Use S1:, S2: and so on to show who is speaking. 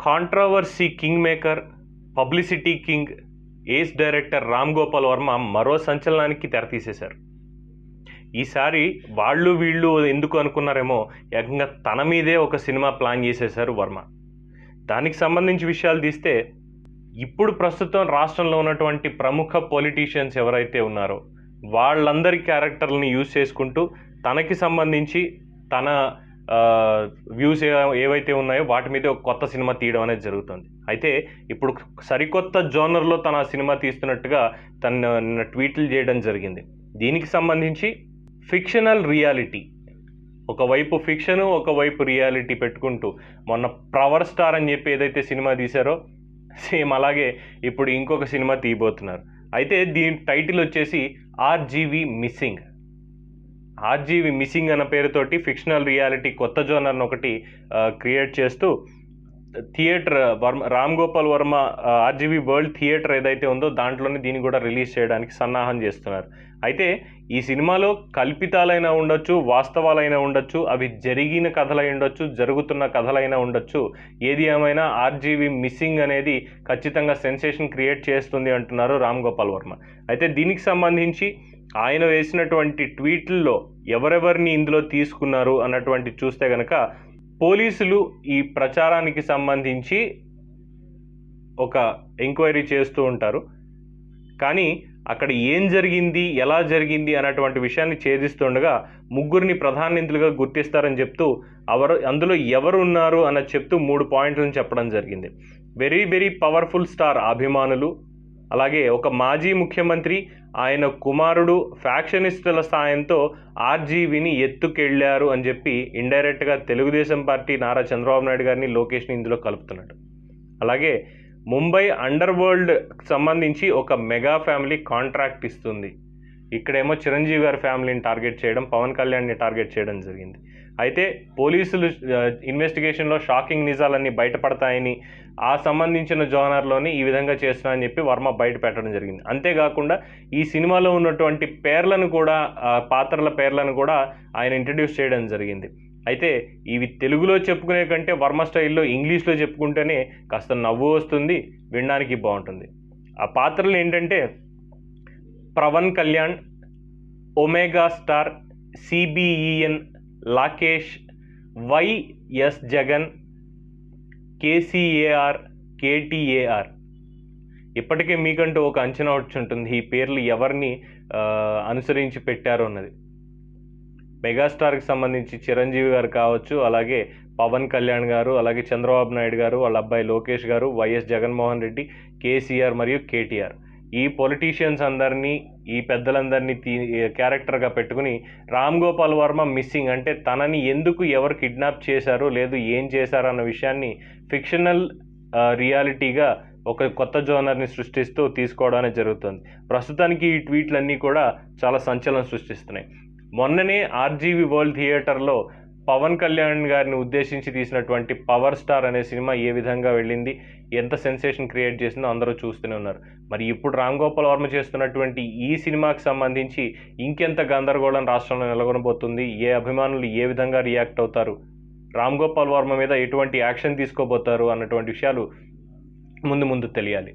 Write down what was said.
S1: Controversy king maker publicity king ace director Ram Gopal Varma మరో సంచలనానికి తెరతీసేశారు ఈసారి వాళ్ళు వీళ్ళు ఎందుకు అనుకున్నారేమో ఏకంగా తన మీదే ఒక సినిమా ప్లాన్ చేసేశారు వర్మ. దానికి సంబంధించి విషయాలు తీస్తే ఇప్పుడు ప్రస్తుతం రాష్ట్రంలో ఉన్నటువంటి ప్రముఖ పొలిటీషియన్స్ ఎవరైతే ఉన్నారో వాళ్ళందరి క్యారెక్టర్లని యూజ్ చేసుకుంటూ తనకి సంబంధించి తన వ్యూస్ ఏవైతే ఉన్నాయో వాటి మీద ఒక కొత్త సినిమా తీయడం అనేది జరుగుతుంది. అయితే ఇప్పుడు సరికొత్త జోనర్లో తన సినిమా తీస్తున్నట్టుగా తన నిన్న ట్వీట్లు చేయడం జరిగింది. దీనికి సంబంధించి ఫిక్షనల్ రియాలిటీ ఒకవైపు ఫిక్షను ఒకవైపు రియాలిటీ పెట్టుకుంటూ మొన్న ప్రవర్ స్టార్ అని చెప్పి ఏదైతే సినిమా తీశారో సేమ్ అలాగే ఇప్పుడు ఇంకొక సినిమా తీయబోతున్నారు. అయితే దీని టైటిల్ వచ్చేసి ఆర్జీవి మిస్సింగ్. ఆర్జీవి మిస్సింగ్ అన్న పేరుతోటి ఫిక్షనల్ రియాలిటీ కొత్త జోనర్ని ఒకటి క్రియేట్ చేస్తూ theatre Varma Ram Gopal Varma RGV world theatre ఏదైతే ఉందో దాంట్లోనే దీన్ని కూడా రిలీజ్ చేయడానికి సన్నాహం చేస్తున్నారు. అయితే ఈ సినిమాలో కల్పితాలైనా ఉండొచ్చు వాస్తవాలైనా ఉండొచ్చు అవి జరిగిన కథలై ఉండొచ్చు జరుగుతున్న కథలైనా ఉండొచ్చు ఏది ఏమైనా ఆర్జీవి మిస్సింగ్ అనేది ఖచ్చితంగా సెన్సేషన్ క్రియేట్ చేస్తుంది అంటున్నారు రామ్ గోపాల్ వర్మ. అయితే దీనికి సంబంధించి ఆయన వేసినటువంటి ట్వీట్లలో ఎవరెవరిని ఇందులో తీసుకున్నారు అన్నటువంటి చూస్తే కనుక పోలీసులు ఈ ప్రచారానికి సంబంధించి ఒక ఎంక్వైరీ చేస్తూ ఉంటారు. కానీ అక్కడ ఏం జరిగింది ఎలా జరిగింది అన్నటువంటి విషయాన్ని ఛేదిస్తుండగా ముగ్గురిని ప్రధాన నిధులుగా గుర్తిస్తారని చెప్తూ ఎవరు అందులో ఎవరు ఉన్నారు అన్న చెప్తూ మూడు పాయింట్లను చెప్పడం జరిగింది. వెరీ వెరీ పవర్ఫుల్ స్టార్ అభిమానులు అలాగే ఒక మాజీ ముఖ్యమంత్రి ఆయన కుమారుడు ఫ్యాక్షనిస్టుల సాయంతో ఆర్జీవిని ఎత్తుకెళ్ళారు అని చెప్పి ఇండైరెక్ట్గా తెలుగుదేశం పార్టీ నారా చంద్రబాబు నాయుడు గారిని లోకేష్ని ఇందులో కలుపుతున్నాడు. అలాగే ముంబై అండర్ వరల్డ్ సంబంధించి ఒక మెగా ఫ్యామిలీ కాంట్రాక్ట్ ఇస్తుంది. ఇక్కడేమో చిరంజీవి గారి ఫ్యామిలీని టార్గెట్ చేయడం పవన్ కళ్యాణ్ని టార్గెట్ చేయడం జరిగింది. అయితే పోలీసులు ఇన్వెస్టిగేషన్లో షాకింగ్ నిజాలన్నీ బయటపడతాయని ఆ సంబంధించిన జోనర్లోని ఈ విధంగా చేస్తున్నారని చెప్పి వర్మ బయట పెట్టడం జరిగింది. అంతేకాకుండా ఈ సినిమాలో ఉన్నటువంటి పేర్లను కూడా పాత్రల పేర్లను కూడా ఆయన ఇంట్రడ్యూస్ చేయడం జరిగింది. అయితే ఇవి తెలుగులో చెప్పుకునే కంటే వర్మ స్టైల్లో ఇంగ్లీష్లో చెప్పుకుంటేనే కాస్త నవ్వు వస్తుంది వినడానికి బాగుంటుంది. ఆ పాత్రలు ఏంటంటే Pawan Kalyan omega star CBN Lokesh YS Jagan KCR KTR. ఇప్పటికే మీకంటూ ఒక అంచనా వచ్చి ఉంటుంది ఈ పేర్లు ఎవరిని అనుసరించి పెట్టారు అన్నది. మెగాస్టార్కి సంబంధించి చిరంజీవి గారు కావచ్చు అలాగే పవన్ కళ్యాణ్ గారు అలాగే చంద్రబాబు నాయుడు గారు వాళ్ళ అబ్బాయి లోకేష్ గారు వైఎస్ జగన్మోహన్ రెడ్డి కేసీఆర్ మరియు కేటీఆర్. ఈ పొలిటీషియన్స్ అందరినీ ఈ పెద్దలందరినీ తీ క్యారెక్టర్గా పెట్టుకుని రామ్ గోపాల్ వర్మ మిస్సింగ్ అంటే తనని ఎందుకు ఎవరు కిడ్నాప్ చేశారు లేదు ఏం చేశారు అన్న విషయాన్ని ఫిక్షనల్ రియాలిటీగా ఒక కొత్త జోనర్ని సృష్టిస్తూ తీసుకోవడం అనేది జరుగుతుంది. ప్రస్తుతానికి ఈ ట్వీట్లన్నీ కూడా చాలా సంచలనం సృష్టిస్తున్నాయి. మొన్ననే ఆర్జీవి వరల్డ్ థియేటర్లో పవన్ కళ్యాణ్ గారిని ఉద్దేశించి తీసినటువంటి పవర్ స్టార్ అనే సినిమా ఏ విధంగా వెళ్ళింది ఎంత సెన్సేషన్ క్రియేట్ చేసిందో అందరూ చూస్తూనే ఉన్నారు. మరి ఇప్పుడు రామ్ గోపాల్ వర్మ చేస్తున్నటువంటి ఈ సినిమాకి సంబంధించి ఇంకెంత గందరగోళం రాష్ట్రంలో నెలకొనబోతుంది ఏ అభిమానులు ఏ విధంగా రియాక్ట్ అవుతారు రామ్ గోపాల్ వర్మ మీద ఎటువంటి యాక్షన్ తీసుకోబోతారు అన్నటువంటి విషయాలు ముందు ముందు తెలియాలి.